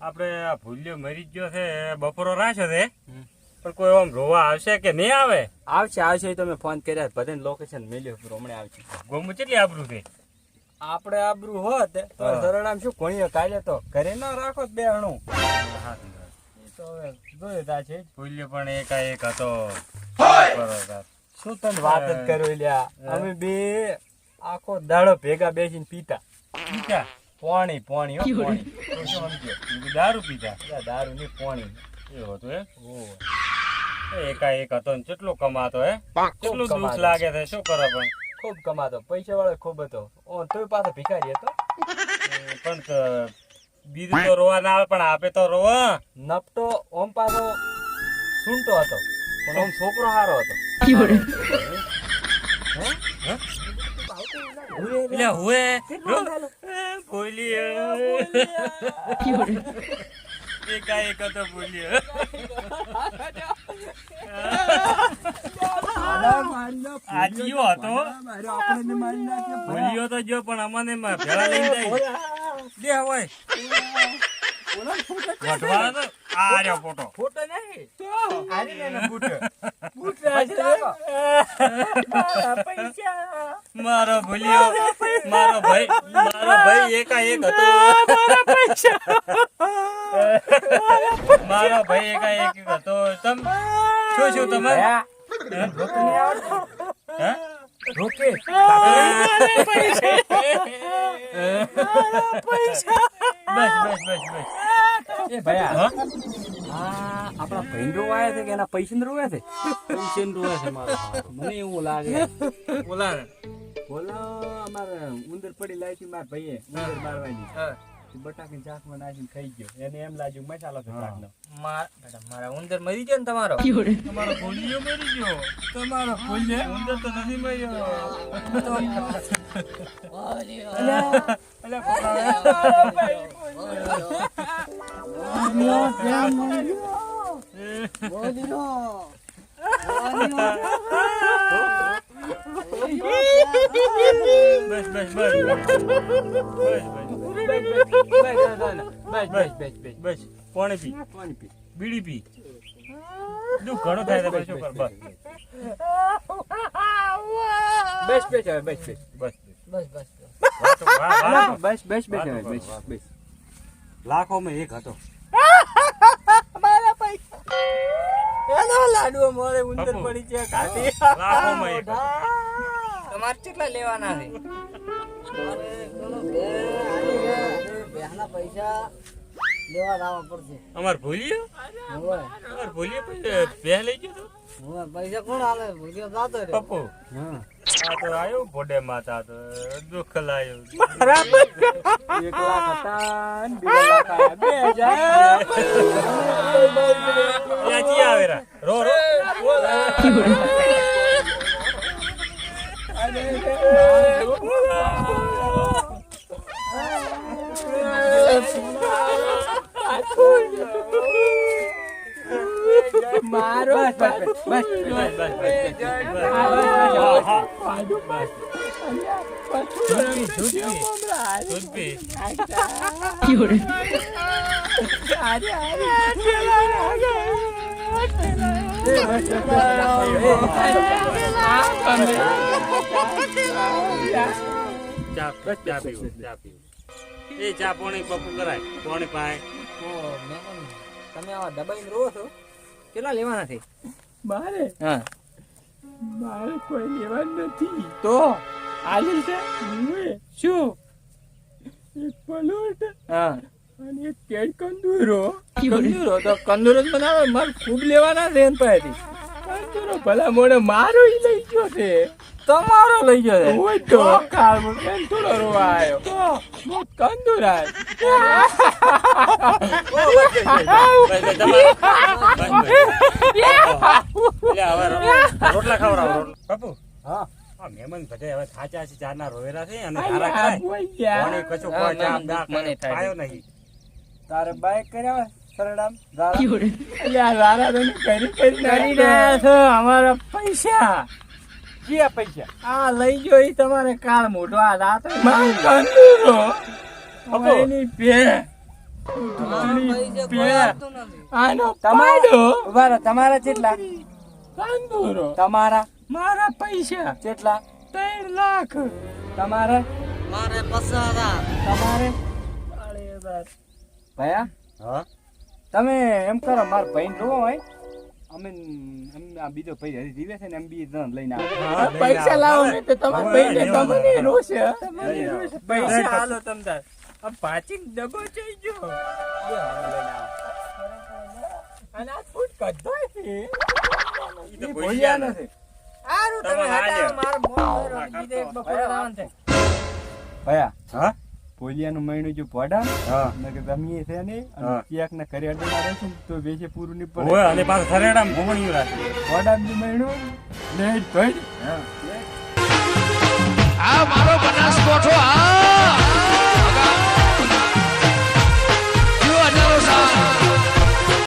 આપણે આ ભૂલ્યો મરી જ ગયો છે બપોરો રાખ્યો છે પણ કોઈ આમ રોવા આવશે કે નહીં આવે? આવશે આવશે તમે ફોન કર્યા બધાને લોકેશન મેલ્યો હમણાં આવશે. ગોમું કેટલી આબરું છે? આપણે આબરું હોત તો ધરણામ સરળામ શું કોણીએ કાલે તો ઘરે ના રાખો જ બે હણું તો હવે છે. ભૂલ્યો પણ એકાએક હતો. શું તને વાત જ કરો લ્યા? અમે બે આખો દાડો ભેગા બેસીને પીતા. પીતા? પાણી પાણી પાણી. સમજ્યો? દારૂ પીતા દારૂ ની પાણી. એ હતું. એ એકાએક હતો ને કેટલો કમાતો હે? કેટલું દુઃખ લાગે છે શું કરે પણ? ખૂબ કમાતો. પૈસા વાળો ખૂબ હતો. ઓ તોય પાછો ભિખારી હતો? પણ બીજું તો રોવા ના આવે પણ આપે તો રોવા. નપટો ઓમ પાછો સૂંટો હતો. પણ ઓમ છોકરો સારો હતો. એટલે હુએ બોલીએ. એકા તો બોલીએ. જો પણ અમને ભેળા લઈ આ રહ્યો ફોટો નહીં બૂટ. બૂટ મારો ભૂલ્યો. મારો ભાઈ મારો ભાઈ એકા એક હતો. મારો ભાઈ એકા એક હતો. તમ શું શું તમે? રોકે નહીં આવડતું? બસ બસ બસ બસ. એ ભયા હા? આ આપણા ભાઈ રોવાયા છે કે એના પૈસા રોવાયા છે? પૈસા ને છે મારો મને એવું લાગે. બોલા. બોલો અમારે ઉંદર પડી લાવી મારા ભાઈએ ઉંદર મારવાની બટાકી ચાકમાં નાખીને ખાઈ ગયો. એને એમ લાગ્યું મસાલો છે. મારા ઉંદર મરી ગયો ને તમારો? તમારો ભૂલ્યો મરી ગયો. તમારો ભૂલ્યો? ઉંદર તો નથી મર્યો. અલ્યા ખોટા. બસ બસ બસ બસ બસ બસ બસ બસ બસ બસ પાણી પી પાણી પી બીડી પી દુઃખ ઘણું થાય છે બસ શું કર બસ બસ બસ હવે બસ બસ બસ બસ બસ વાતો, વા- વાતો. બસ બસ બસ વાતો હવે કરો, બસ બસ લાખોમાં એક હતો લાડુ મોરે ઉંદર પડી છે કાઢી. રાખો મય તમારે કેટલા લેવાના છે? બેહના પૈસા. લેવા લાવવા પડશે. અમાર ભૂલ્યો? અમાર ભૂલ્યો પછી બે લઈ ગયો તો? પૈસા કોણ હાલે ભૂલ્યો જાતો રે પપ્પુ. હા. આ તો આવ્યો બોડે માતા તો દુઃખ લાયો. એક લાખ હતા બે લાખ આયા. બે હજાર. ત્યાંથી આવે રા? રો રો. મારો બસ બસ બસ બસ બસ બસ બસ હા, હા. બસ. દૂધ પી, દૂધ પી. દૂધ પી. ચા એ ચા પોણી પપ્પુ કરાય પોણી પાય તમે આવા દબાઈને રહો છો કેટલા લેવાના છે બારે હા. મારે કોઈ લેવા નથી તો આલી છે શું એક પલોટ હા અને એક કેડ કંદુરો કંદુરો તો કંદુરો જ બનાવે મારે ખૂબ લેવાના છે એમ પાસેથી કંદુરો ભલા મોડે મારો ઈ લઈ ગયો છે તમારો લઈ ગયો છે ઓય તો કાલ થોડો રોવા આવ્યો તો મો કંદુરા બસ, બસ, તમારે. બસ, બસ. એટલે હવે રો- રોટલા ખવડાવો રોટલા. હા. મહેમાન બધા હવે થાચા છે ચારના રોવેરા છે અને ધારા કરાય બોલ્યા કશું કોઈ ચા મહેમાન મને પાયો નહીં. તારે બાઈક કર્યા સરડામ અલ્યા લારા તો કરી કરી કરી રહ્યા છો અમારા પૈસા. ક્યાં પૈસા? આ લઈ ગયો એ તમારે કાળ મોટો આ રાત મારો કંદુરો એની આનો તમારો ઊભા તમારા કેટલા કાંદોરો. તમારા. મારા પૈસા. કેટલા ત્રણ લાખ. તમારે. મારે પચાસ હજાર તમારે ભયા? હા? તમે એમ કરો માર ભાઈ જોવો હોય. અમે એમ આ બીજો ભાઈ હજી જીવે છે ને એમ બી ત્રણ લઈને આવે. પૈસા લાવો ને તો તમારા ભાઈ ને તમને. રોશે. પૈસા હાલો તમ તાર આ પાચિંગ ડબો જઈ ગયો. અને આ ફૂટ છે ઈ તો નથી. તમે હટાવો મારો. હા, બીજે એક આવવાનું છે ભયા હા? ભોલિયાનું મહિનું જો પોડા હા. નકર તમે છે ને હા. ક્યાંક ના રહેશું તો વેચે પૂરું નહીં પડે. ઓય અને પાછું સરેડામાં ઘૂમણિયું રાખે. પોડા બી મહિનું ને ધોઈ હા. આ મારો